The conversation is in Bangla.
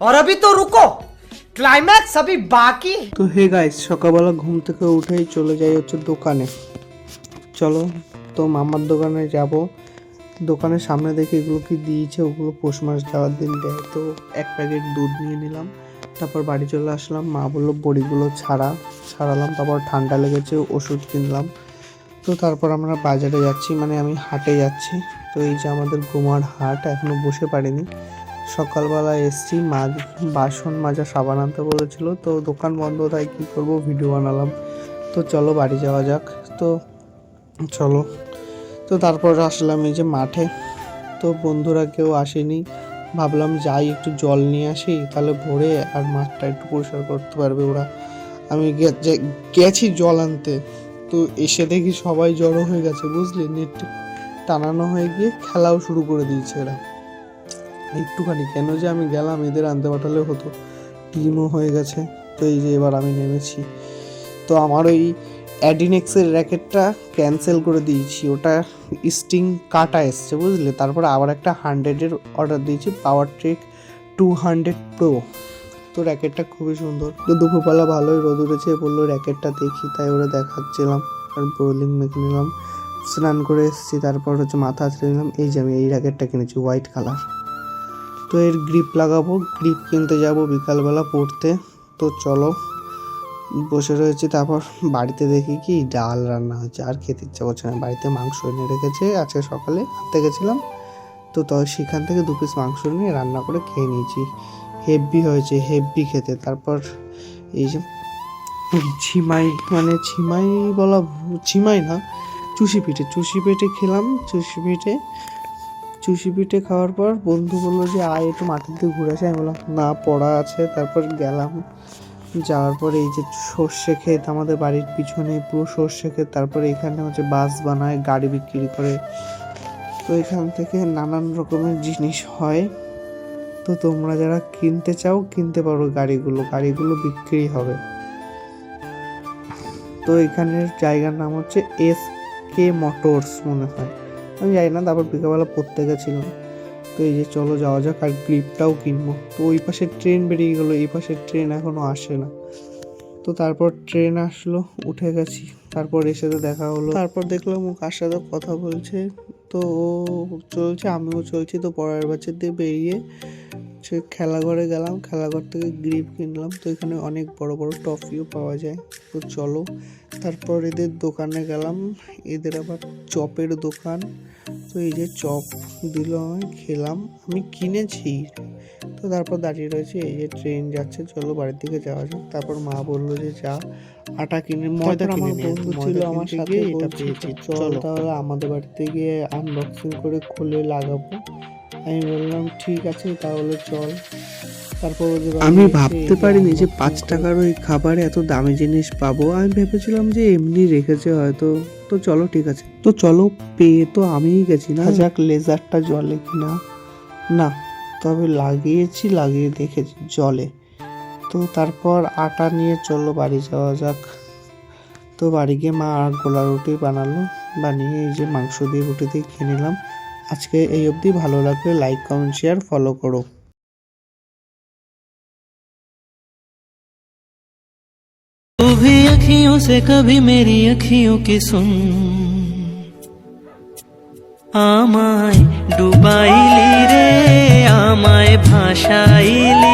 और अभी तो रुको क्लाइमैक्स अभी बाकी है তো হে গাইস সকালবেলা ঘুম থেকে উঠেই চলে যাই হচ্ছে দোকানে চলো তো মামার দোকানে যাব দোকানের সামনে দেখে এগুলো কি দিয়েছে ওগুলো পৌষ মাস যাওয়ার দিন দেয় তো এক প্যাকেট দুধ নিয়ে নিলাম তারপর বাড়ি চলে আসলাম মা বললো বড়িগুলো ছাড়া ছাড়ালাম তারপর ঠান্ডা লেগেছে ওষুধ কিনলাম তো তারপর আমরা বাজারে যাচ্ছি মানে আমি হাটে যাচ্ছি তো এই যে আমাদের গোমার হাট এখনো বসে পারিনি সকালবেলা এসছি মাছ বাসন মাজা সাবান আনতে বলেছিল, তো দোকান বন্ধ, তাই কী করব ভিডিও বানালাম। তো চলো, বাড়ি যাওয়া যাক। তো চলো। তো তারপর আসলাম এই যে মাঠে। তো বন্ধুরা কেউ আসেনি, ভাবলাম যাই, একটু জল নিয়ে আসি, তাহলে ভরে আর মাঠটা একটু পরিষ্কার করতে পারবে ওরা। আমি গেছি জল আনতে, তো এসে দেখি সবাই জড়ো হয়ে গেছে, বুঝলি? নেট টানানো হয়ে গিয়ে খেলাও শুরু করে দিয়েছে এরা। একটুখানি, কেন যে আমি গেলাম, এদের আনতে পাঠালে হতো। টিমও হয়ে গেছে, তো এই যে এবার আমি নেমেছি। তো আমার ওই অ্যাডিনেক্সের র্যাকেটটা ক্যান্সেল করে দিয়েছি, ওটা স্টিং কাটা এসছে, বুঝলে? তারপরে আবার একটা হান্ড্রেডের অর্ডার দিয়েছি, power trek two hundred pro. তো র্যাকেটটা খুবই সুন্দর। তো দুপুরবেলা ভালোই রোদ উঠেছে, বলল র্যাকেটটা দেখি, তাই ওরা দেখাচ্ছিলাম, আর বোলিং মেখে নিলাম, স্নান করে এসেছি, তারপর হচ্ছে মাথা আছড়ে নিলাম, এই যে আমি এই র্যাকেটটা কিনেছি, হোয়াইট কালার। তো এর গ্রিপ লাগাবো। গ্রিপ কিনতে যাব বিকালবেলা পড়তে। তো চলো, বসে রয়েছি। তারপর বাড়িতে দেখি কি ডাল রান্না হচ্ছে। আর খেতে ইচ্ছা করছে না। বাড়িতে মাংস এনে রেখেছে। আজকে সকালে আনতে গেছিলাম। তো তো, সেখান থেকে দু পিস মাংস নিয়ে রান্না করে খেয়ে নিয়েছি। হেভি হয়েছে হেভি খেতে। তারপর এই যে ছিমাই মানে ছিমাই বলা ছিমাই না, চুষি পিঠে। চুষি পিঠে খেলাম। চুষি পিঠে চুষি পিঠে খাওয়ার পর বন্ধু বলল যে, আয় একটু মাঠের দিকে ঘুরে আসে। আমি বললাম, না, পড়া আছে। তারপর গেলাম। যাওয়ার পরে এই যে সর্ষে ক্ষেত, আমাদের বাড়ির পিছনে পুরো সর্ষে ক্ষেত, তারপরে এখানে হচ্ছে বাস বানায়, গাড়ি বিক্রি করে। তো এখান থেকে নানান রকমের জিনিস হয়। তো তোমরা যারা কিনতে চাও, কিনতে পারো গাড়িগুলো। গাড়িগুলো বিক্রি হবে। তো এখানের জায়গার নাম হচ্ছে এস কে মোটরস মনে হয়। আমি জানি না, তারপর বিকেলবেলা পড়তে গেছিলাম তো এই যে চলো যাওয়া যাক, আর ক্লিপটাও কিনবো। তো ওই পাশের ট্রেন বেরিয়ে গেলো, এই পাশে ট্রেন এখনও আসে না। তো তারপর ট্রেন আসলো, উঠে গেছি। তারপর এসে তো দেখা হলো। তারপর দেখলাম ও কার সাথে কথা বলছে। তো ও চলছে, আমিও চলছি। তো পরের বাচ্চা দিয়ে বেরিয়ে সে খেলাঘরে গেলাম খেলাঘর থেকে গ্রিপ কিনলাম। তো এখানে অনেক বড় বড় টফিও পাওয়া যায়। তো চলো তারপর এদের দোকানে গেলাম। এদের আবার চপের দোকান। তো এই যে চপ দিল আমি খেলাম। আমি কিনেছি। তো তারপর দাঁড়িয়ে রয়েছে এই যে ট্রেন যাচ্ছে। চলো বাড়ির দিকে যাওয়া যাক। তারপর মা বলল যে যা আটা কিনে ময়দা কিনে বন্ধু ছিল আমার সাথে এটা পেয়েছি। চল তাহলে আমাদের বাড়িতে গিয়ে আনবক্সিং করে খুলে লাগাবো। আমি বললাম ঠিক আছে তাহলে চল। তারপর আমি ভাবতে পারিনি যে পাঁচ টাকার ওই খাবারে এত দামি জিনিস পাবো। আমি ভেবেছিলাম যে এমনি রেখেছে হয়তো। তো চলো ঠিক আছে। তো চলো পেয়ে তো আমিই গেছি না। যাক লেজারটা জলে কিনা। না না তবে লাগিয়েছি লাগিয়ে দেখেছি জলে তো তারপর আটা নিয়ে চলল বাড়ি যাওয়া যাক। তো বাড়ি গিয়ে মা আর গোলা রুটি বানালো। বানিয়ে এই যে মাংস দিয়ে রুটি দিয়ে খেয়ে নিলাম। আজকে এই অবধি ভালো লাগলে লাইক কমেন্ট শেয়ার ফলো করো तू भी अखियों से कभी मेरी अखियों की सुन আমায় ডুবাইলি রে আমায় ভাসাইলি রে